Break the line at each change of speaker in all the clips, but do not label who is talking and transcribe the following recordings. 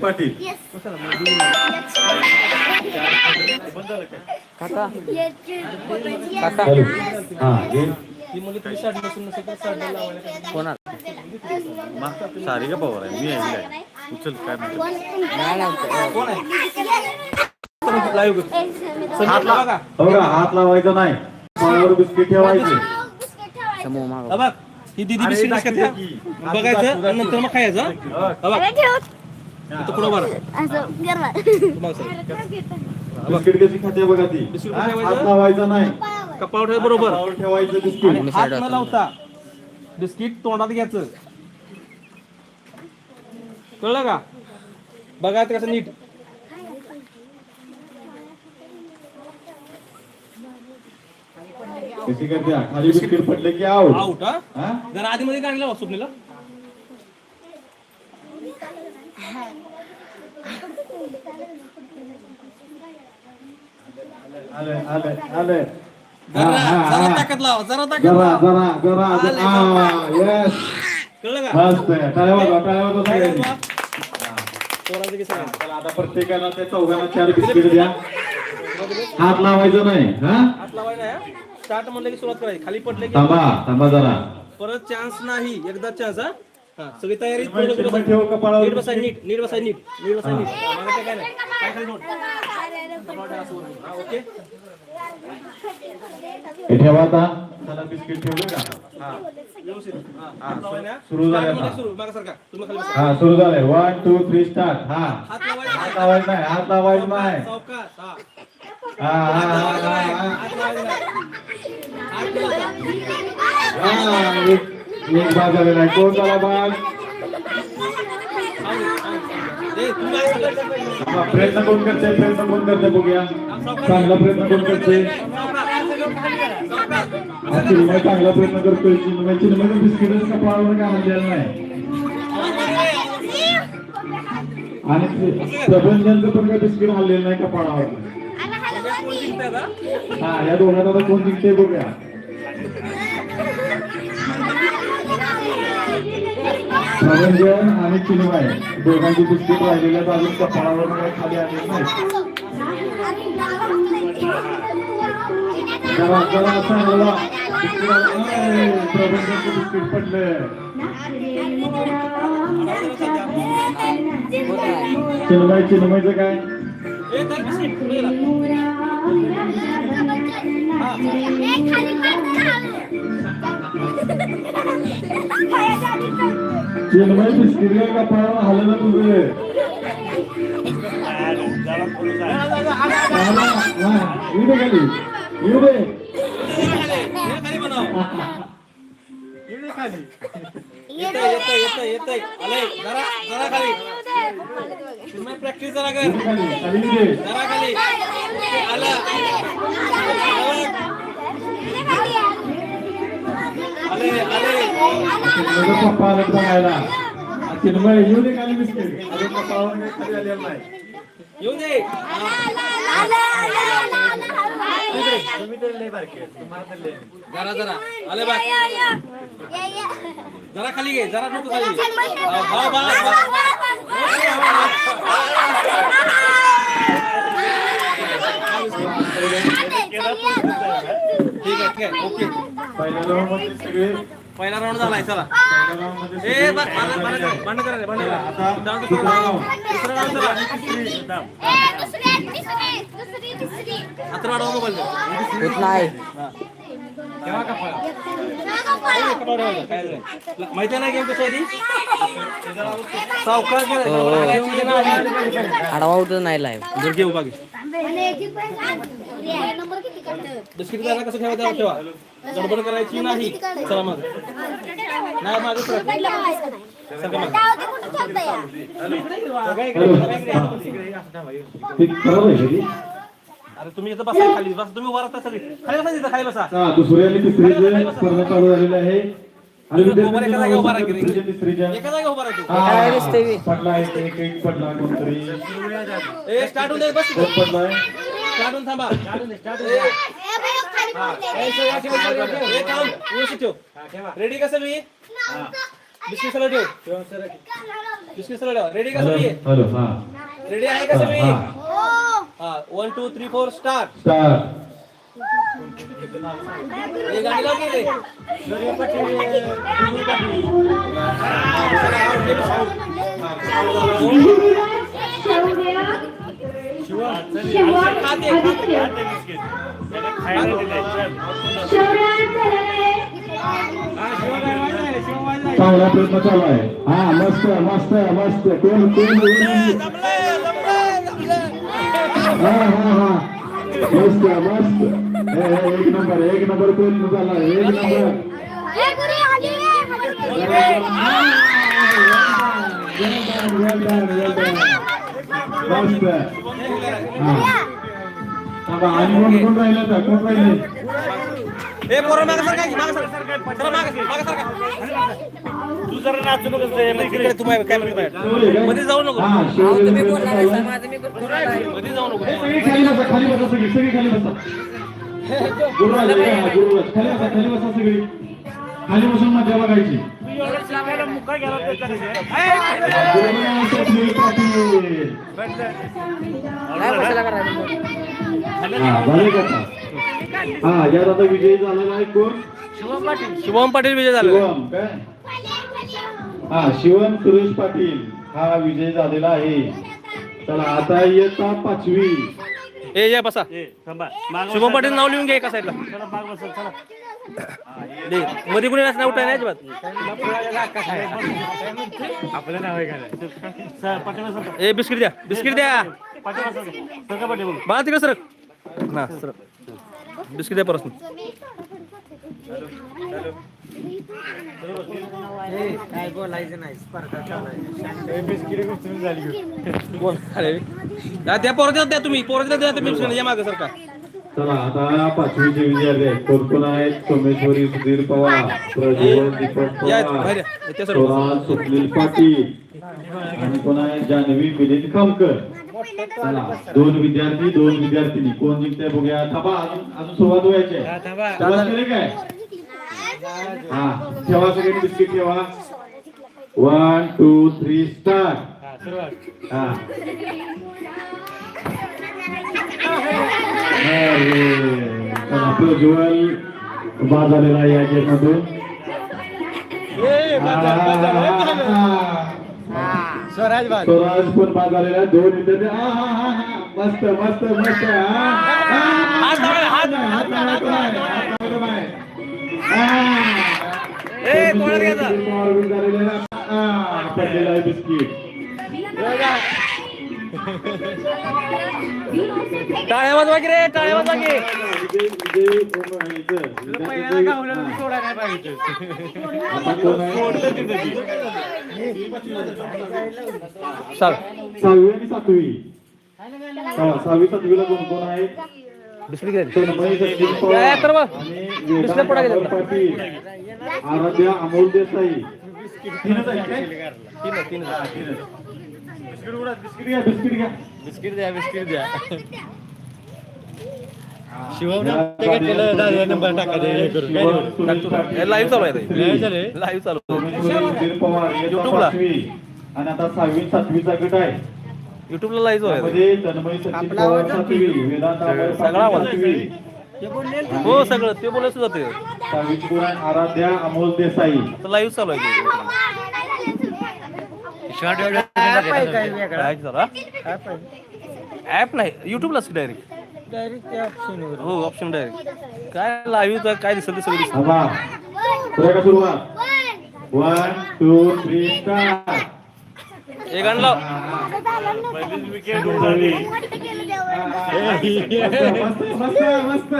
पाटील.
काका.
हा घे.
कोणा
सारी का पवार आहे मी आहे मी आहे. उचल काय म्हणतो?
नाही नाही
हात लावा हो का? हात लावायचा नाही. पायावर बिस्किट ठेवायचे.
माग.
हा बघ ही दिदी बिस्किट. बघायचं नंतर मग खायचं इथं पुढं बरं मग सर.
बिस्किट कशी खाते बघा ती.
बिस्किट
हा?
ठेवायचं?
हात लावायचा नाही.
कपाळ ठेव बरोबर.
ठेवायचं बिस्किट.
हात न लावता बिस्किट तोंडात घ्यायचं. कळलं का? बघा ते कसं नीट.
कशी करते खाली बिस्किट पडले की आऊट
आउट हा?
हा?
जरा आधी मध्ये गाणी लावा स्वप्नीला. जरा जरा. ताकद लावा जरा ताकद
जरा जरा यस
कळलं का?
मस्त आहे. टाळ्या वाजवा टाळ्या वाजवा
काय
सगळ्यांनी.
करतो? पोरांचं की सगळ्यांचं?
चला, आता प्रत्येकाला त्या चौघांना चार बिस्किट द्या. हात लावायचं नाही हा?
हात लावायला स्टार्ट म्हणलं की सुरुवात करायची. खाली पडले की
थांबा थांबा जरा.
परत चान्स नाही. एकदा चान्स हा? हा सगळी तयारी
ठेव कपाळावर.
नीट बसाय नीट नीट बसाय नीट नीट बसाय नीट. मागं काय नाही काय खाली नोट हा ओके.
हे ठेवा आता. चला बिस्किट ठेवलं का? हा.
व्यवस्थित. हा
हा,
हात लावायला
सुरू झालं
Start मध्ये
आता.
सुरू. मागं सरका. तुम्ही खाली बसा.
हा सुरू झालंय. वन टू थ्री स्टार्ट हा.
हात
हात लावायचं नाही हात लावायचं नाही.
सावकाश हा.
हा हा हा
हात
हा.
लावायचा नाही. हात लावायचा
हा हा एक एक भाग झालेला आहे कोण झाला? हा, प्रयत्न कोण करते प्रयत्न कोण करते बघूया. चांगला प्रयत्न कोण करते चिन्मय चांगला प्रयत्न करतोय. चिन्मय चिन्मय बिस्किट कपाळावर काय हल्लेलं नाही? आणि ते प्रबंधनचं पण काय बिस्किट हल्लेलं नाही कपाळावर? हा या दोघांना कोण जिंकते बघूया. प्रबंधन आणि चिन्मय. दोघांची बिस्किट राहिलेल्या अजून कपाळावर खाली आलेलं नाही आलं. अय, प्रबंधनचं बिस्किट पडलं चिन्मय चिन्मयचं काय?
ए, धर बिस्किट, पुढे गेला.
चिन्मय बिस्किट काय कपाळावर हललं तुझं येऊ दे खाली येऊ दे
हे खाली बनव. येतंय, येतंय, येतंय, येतंय. आलंय. जरा जरा खाली तुम्ही प्रॅक्टिस जरा कर. जरा खाली. आला. आले. आले.
पप्पा आला. बघायला चिन्मय येऊ दे खाली बिस्किट अरे खाली आलेलं नाही
येऊ दे
तुम्ही तर लय बारके तुम्हाला तर लय.
जरा जरा. आले बाय. जरा खाली घे जरा नको खाली. हा, हा. ठीक आहे ठीक आहे. ओके.
पहिल्या मध्ये सगळे
पहिला राऊंड झालाय चला. ए बस बंद करायचं बंद दे,
दुसरा राऊंड
चला. वाढवा मोबाईल
होत नाही
माहिती नाही गेम कसं
आडवा होत नाही लाईव्ह
जर घेऊ बाकी बिस्किट द्यायला कसं ठेवायचं ठेवा. गडबड करायची नाही. चला मग. नाही
कधी
अरे तुम्ही इथं बसा खाली. बस तुम्ही वर आता सगळी. खाली बसा तिथं खाली बसा.
हा दुसरी आणि तिसरीचे स्पर्धा चालू झालेली आहे. हा, पडला एक एक एक पडला कोणतरी.
ए स्टार्ट होऊन बस.
पडलाय
स्टार्ट होऊन थांबा थांब. व्यवस्थित ठेव रेडी का सगळी बिस्किट सरळ ठेव बिस्किट सरळ ठेवा रेडी का
हॅलो
सगळी
हॅलो हा
रेडी आहे का सगळी
हा
हा one two three four start
start
हे गाडी लाव की रे.
चांगला प्रयत्न चालू आहे हा मस्त मस्त मस्त कोण कोण. हा हा हा मस्त मस्त हे, हे, एक नंबर एक नंबर प्रयत्न झाला एक number Well done, well done. मस्त हा आणि कोण कोण राहिलं तर कोण राहिले
ए पोरं मागं सर काय मागं सर चला मागं, मागं तू जरा नाचू नकोस रे, इकडे तू मध्ये जाऊ नको
हा.
तुम्ही बोलणार आहे, माझं मी बोलणार
मध्ये जाऊ नको
सगळी खाली बसा खाली बसा सगळी सगळी खाली बसा गुरुराज खाली बसा खाली बसा सगळी खाली बसून मजा बघायची पाटील. हा झाले? हा यात आता विजयी झालेला आहे कोण?
शुभम पाटील. विजय झाला
शिवम काय? हा शिवम सुरेश पाटील हा विजय झालेला आहे. चला आता येता पाचवी.
ए या बसा. शुभम पाटील नाव लिहून घे एका साईडला मध्ये कुणी नाही? उठाय नाही अजिबात ए बिस्किट द्या बिस्किट द्या. बाळा तिकडे सर ना सर बिस्किट द्या परत.
काय बोलायचं नाही स्पर्धा चालू
बोल. अरे द्या, त्या पोरं द्या तुम्ही. पोरं द्या तुम्ही बिस्किट. या मागे सरका.
चला आता पाचवीचे विद्यार्थी आहेत कोण कोण आहेत? सोमेश्वरी सुधीर पवार प्रज्वल दीपक पवार स्वराज स्वप्नील पाटील. आणि कोण आहे? जान्हवी मिलिंद खामकर. चला दोन विद्यार्थी दोन विद्यार्थिनी. कोण जिंकते बघूया. थांबा अजून अजून सुरुवात व्हायची काय? हा ठेवा सगळे बिस्किट ठेवा. वन टू थ्री स्टार्ट हा. अरे, चला, प्रज्वल बाद झालेला आहे या गेममधून स्वराज पण बाद झालेला आहे. दोन विद्यार्थी मस्त मस्त मस्त हा. हा,
हात हात- टाळ्या वाजवा की रे टाळ्या वाजवा की
सहावी आणि सातवी. हा, सहावी सातवीला कोण कोण आहे?
तर
आराध्या अमोल देसाई. बिस्किट घ्या बिस्किट घ्या.
बिस्किट द्या बिस्किट द्या.
लाईव्ह चालू आहे लाईव्ह चालू
पवार येतो
YouTube ला.
पाचवी आणि आता सहावी सातवीचा गट आहे
युट्यूबला लाईव्ह चालू आहे सगळा आवाज. हो सगळं. ते बोलायचं जाते
आराध्या अमोल देसाई
लाईव्ह चालू आहे ऍप नाही. युट्यूबलाच डायरेक्ट हो ऑप्शन डायरेक्ट काय लाईव्ह काय दिसत ते सगळं दिसत.
थांबा. करूया का सुरुवात वन टू थ्री
एक लाव
मस्त मस्त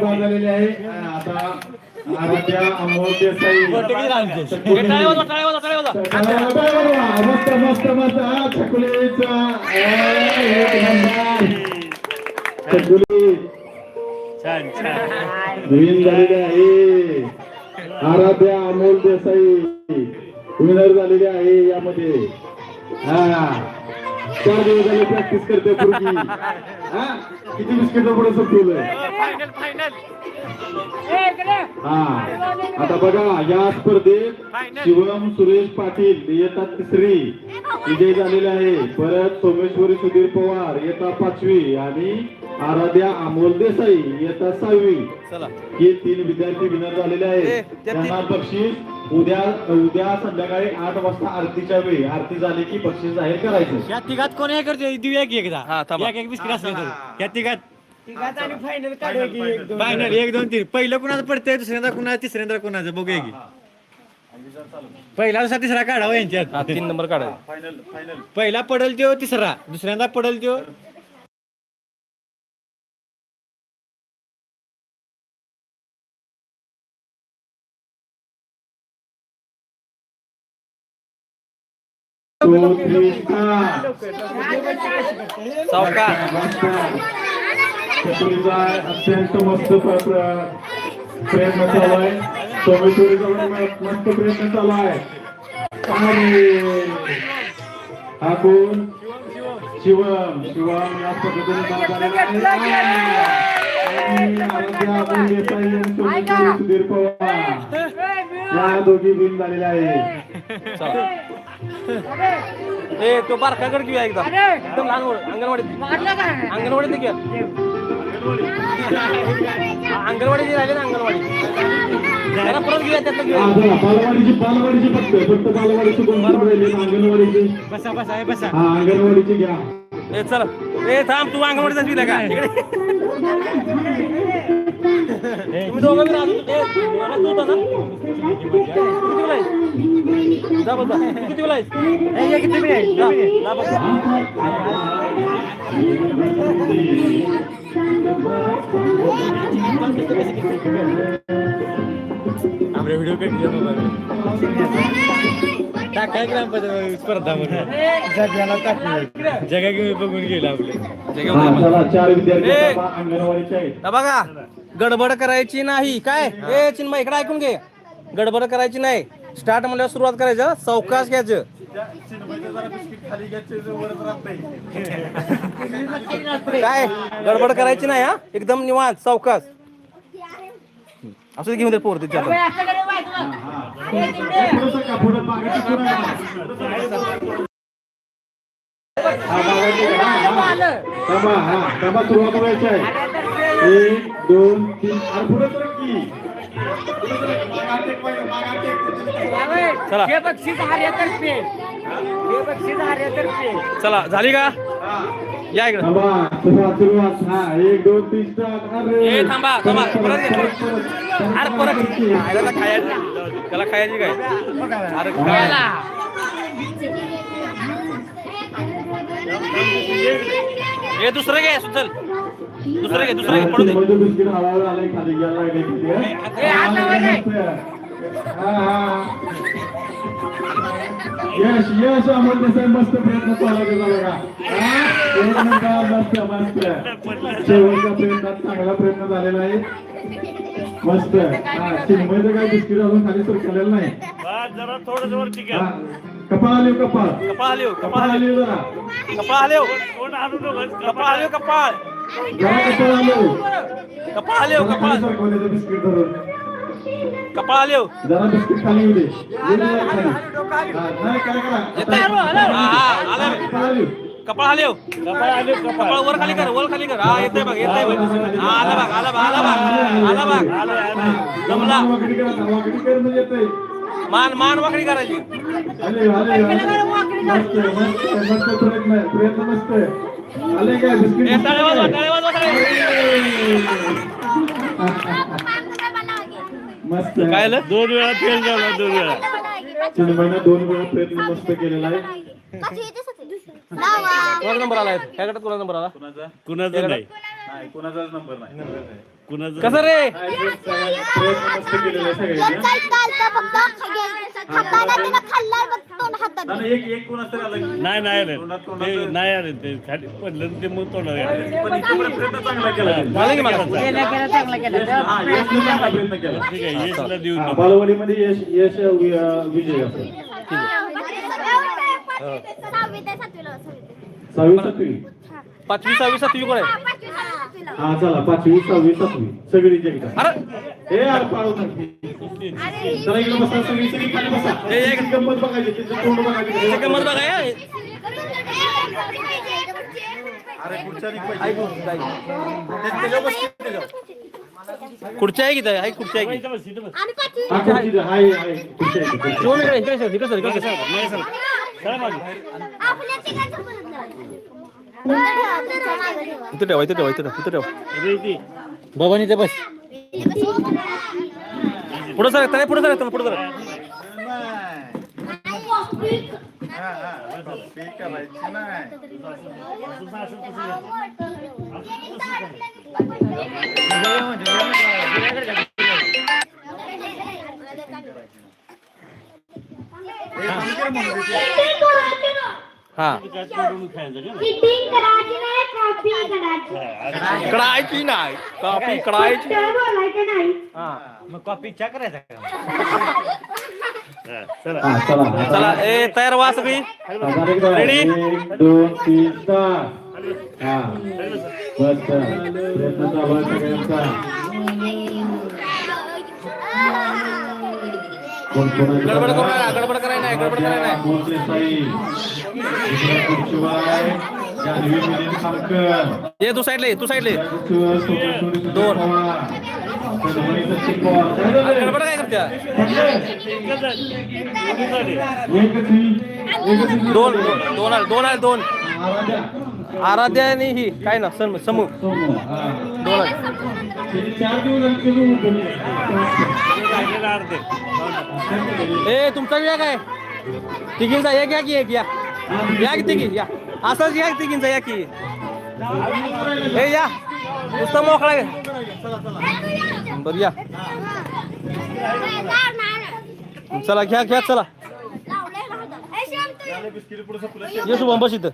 पण झालेले आहे. आता आराध्या मस्त मस्त मस्त. छकुलीचा. छकुली. नवीन झालेली आहे आराध्या अमोल देसाई. विनर झालेली आहे यामध्ये. हा. चार दिवस झाले प्रॅक्टिस करते हा? किती बिस्किट पुढे संपवलंय? हा. आता बघा या स्पर्धेत शिवम सुरेश पाटील येतात तिसरी. विजय झालेले आहे. परत सोमेश्वरी सुधीर पवार येतात पाचवी आणि आराध्या अमोल देसाई येतात सहावी.
चला.
हे तीन विद्यार्थी विनर झालेले आहेत.
त्या
त्यांना बक्षीस उद्या उद्या संध्याकाळी आठ वाजता आरतीच्या वेळी. आरती झाली की बक्षीस जाहीर करायचं.
या तिघात कोण हे करते देऊया की एकदा.
हा.
एक बिस्किट असले या तिघात.
तिघात आणि फायनल काढूया की एक दोन
फायनल एक दोन तीन. पहिलं कुणाचं पडतंय दुसऱ्यांदा कुणाचं तिसऱ्यांदा कुणाचं? बघूया की. पहिला दुसरा तिसरा काढावा यांच्यात.
तीन नंबर काढा
फायनल फायनल
पहिला पडल त्यो तिसरा. दुसऱ्यांदा पडल त्यो.
दोन अत्यंत मस्त प्र- प्र- प्रयत्न चालू आहे. सोमेश्वरीचा पण मस्त प्रयत्न चालू आहे. आणि हा कोण? शिवम. शिवम या पद्धतीने सुधीर पवार या दोघी बिन झालेल्या
तो बारकाकडे घेऊया एकदा. एकदम लहान अंगणवाडीत. अंगणवाडीत घेऊया अंगणवाडी राहिले ना अंगणवाडी. परत घेऊया त्यातलं
बालवाडीची बालवाडीची फक्त फक्त बालवाडीची दोन तीन राहिले अंगणवाडीची.
बसा बसा हे बसा.
हा अंगणवाडीची घ्या.
ए चला. ए थांब तू अंगणवाडीत असली का? इकडे. तुम्ही दोघं बी राहतो तू किती? जा बस. किती वेळा बस जा.
आपल्या व्हिडिओ टाकाय ग्रामपंचायत स्पर्धा म्हणून?
जगाला टाकलं
जगा घेऊन बघून गेला आपले.
बघा गडबड करायची नाही. काय? ए चिन्मय इकडे ऐकून घे. गडबड करायची नाही. स्टार्ट म्हणल्यावर सुरुवात करायचं. सावकाश घ्यायचं. काय? गडबड करायची नाही हा? एकदम निवांत सावकाश असं घेऊन दे पोर तिच्या.
थांबा थांबा सुरुवात आहे. एक दोन तीन. आणि पुढे तर की.
चला.
हे बक्षीस हार्यातर्फे हे बक्षीस
चला झाली का? या इकडे.
हा एक दोन तीन स्टार्ट अरे.
ए, थांबा, थांबा. परत. अरे परत खायला खायची त्याला खायची काय? अरे खायला हे दुसरं घे चल दुसरं घे दुसरं घे पडू दे.
चिमणचं बिस्किट हळूहळू आलंय खाली गेला लागले खाली, हा. हा, हा. यश यश अमोल देसाई मस्त प्रयत्न चालू आहे बघा. हा, एक नंबर मस्त मस्त. शेवटच्या प्रयत्नात चांगला प्रयत्न झालेला आहे. मस्त. हा चिन्मयचं काय बिस्किट अजून खाली सरकलेलं नाही. हा, कपाळ आली हो, कपाळ.
कपाळ हलिव
कपाळ
कपाळ
आली हो जरा.
कपाळ कपाळ हलिव कपाळ
जरा कपाळ आली हो.
कपाळ.
जरा
कपाळ.
बिस्किट धरून
कपाळ हलिव
जरा बिस्किट खाली येऊ दे. येऊ दे जरा खाली. हा?
हा, हा, आलं.
कपाळ आली.
कपाळ हलिव कपाळ. वर खाली कर वर खाली कर. हा येतंय बघ येतंय बघ. हा आला बघ आला बघ आला बघ आला बघ.
हा,
जमला.
म्हणजे.
मान मान वाकडी करायची.
प्रयत्न मस्त काय. मस्त.
काय
दोन वेळा फेल झाला दोन वेळा.
चिन्मयनं दोन वेळा प्रयत्न मस्त केलेला आहे.
कोणाचा नंबर आला? ह्या गटात कोणाचा नंबर आला?
कुणाचं? नाही
कोणाचाच नंबर नाही.
कुणाचं
कसं रे?
नाही, एक एक आलं.
नाही नाही आले. ते नाही आले ते खाली पडलं ते मग तोंडावर आले
पण इथे पण प्रयत्न चांगला केला. त्यांनी.
झालं की मला
केला केला चांगला केला.
हा, यशने चांगला प्रयत्न केला.
ठीक आहे यशला देऊन
हा,
टाकू.
बालवाडीमध्ये यश यश वि- विजय असेल सहावी सातवी?
पाचवी सहावी सातवी कोण आहे?
हा चला पाचवी सहावी सातवी. सगळी हे चला इकडे बसा सगळी सगळी खाली बसा. गंमत बघायची तिचं तोंड बघायचं.
हे काय मत बघा हे.
अरे पुढच्या
ऐकू, ऐकू. खुर्ची आहे की? आहे खुर्ची आहे की? इथं ठेवा इथं ठेवा इथं ठेवा इथं ठेवा
बाबानी ते बस
पुढे सर ताई पुढे सर पुढे सर हा
Sitting करायची नाही कॉफी करायची
कडायची नाही. कॉफी कडायची. हा.
मग कॉपी चा करायचा का?
हा, चला.
चला ए तयार व्हा सगळी?
एक दोन तीन चार. हा. बस प्रयत्न चालू आहे सगळ्यांचा.
गडबड करू नका गडबड करायला नाही गडबड करायला नाही. ये तू साईडला ये तू साईडला दोन. गडबड काय करत्या? दोन दोन आले दोन आले दोन.
आराध्या
आणि ही काय ना सम समूह
सोमू.
दोन आले. ए तुमचा वेळ काय तिघींचा एक या की एक या. या की तिघी? या. असंच या तिघींचा या की. ए या. नुसतं मोकळा. बरं या चला घ्या घ्या चला. ये शुभम बस इथं.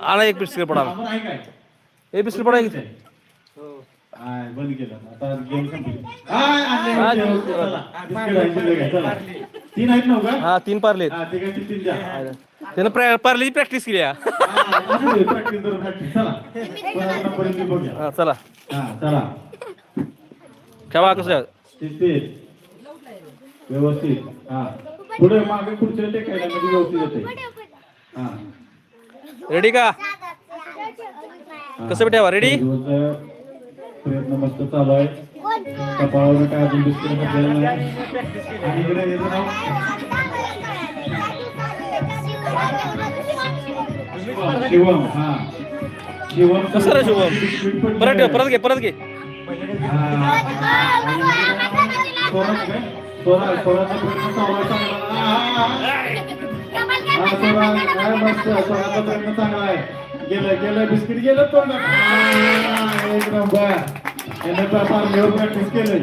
आणा एक बिस्किट पडा. ए बिस्किट पडा.
हाय, बंद केलं. आता गेम संपली. हाय, आणले, आणले,
हा,
ओके, चला. बिस्किट आहे, शिल्लक आहे, चला. तीन आहेत नव्ह का
हा तीन पारले
हा, ते काय ते तीन द्या.
त्यानं प्र- पार्लेची प्रॅक्टिस केली हा.
हा, असू दे, practice करू, practice. चला. कोणाला बघूया.
हा चला.
हा चला.
ठेवा कसं
शिस्तीत. व्यवस्थित. हा. पुढे मागे टेकायला म्हणजे व्यवस्थित येते हा.
रेडी का? कसं बी ठेवा रेडी
प्रयत्न मस्त चालू आहे. कपाळावर काय अजून बिस्किट घातलेलं नाही. आणि इकडे येतं नाव शिवम हा. शिवम
कसं
पण
परत ठेव परत घे परत घे.
प्रयत्न आहे काय मस्त. प्रयत्न चांगला आहे. गेलं गेलं बिस्किट गेलं तोंडात. हा, एक नंबर. याने तर पार्लेवर प्रॅक्टिस केलंय.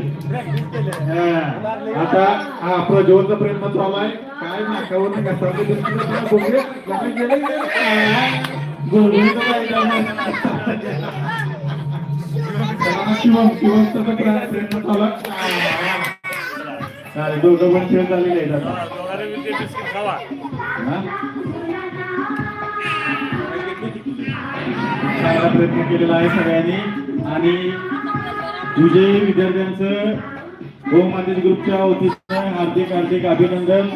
हा. आता हा प्रज्वलचा प्रयत्न चालू आहे. काय नाकावर. हा. शिवम शिवमचा प्रयत्न चालू आहे. दोघं पण खेळ झालेले आहेत आता. चांगला प्रयत्न केलेला आहे सगळ्यांनी. आणि विजयी विद्यार्थ्यांचं गोमातेज ग्रुपच्या वतीनं हार्दिक हार्दिक अभिनंदन.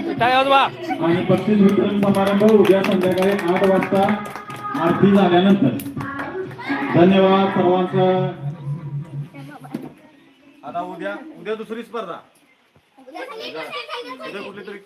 आणि बक्षीस वितरण समारंभ उद्या संध्याकाळी आठ वाजता आरती झाल्यानंतर. धन्यवाद सर्वांचं.
आता उद्या उद्या दुसरी स्पर्धा. उद्या कुठली तरी